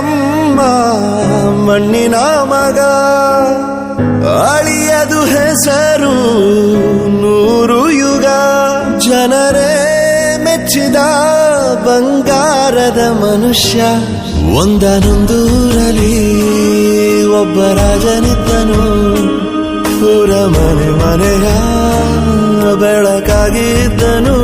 ನಮ್ಮ ಮಣ್ಣಿನ ಮಗ. ಅಳಿಯದು ಹೆಸರು ನೂರು ಯುಗ. ಜನರೇ ಮೆಚ್ಚಿದ ಬಂಗಾರದ ಮನುಷ್ಯ. ಒಂದನೊಂದೂರಲ್ಲಿ ಒಬ್ಬ ರಾಜನಿದ್ದನು. ಪೂರ ಮನೆ ಮನೆಯ ಬೆಳಕಾಗಿದ್ದನು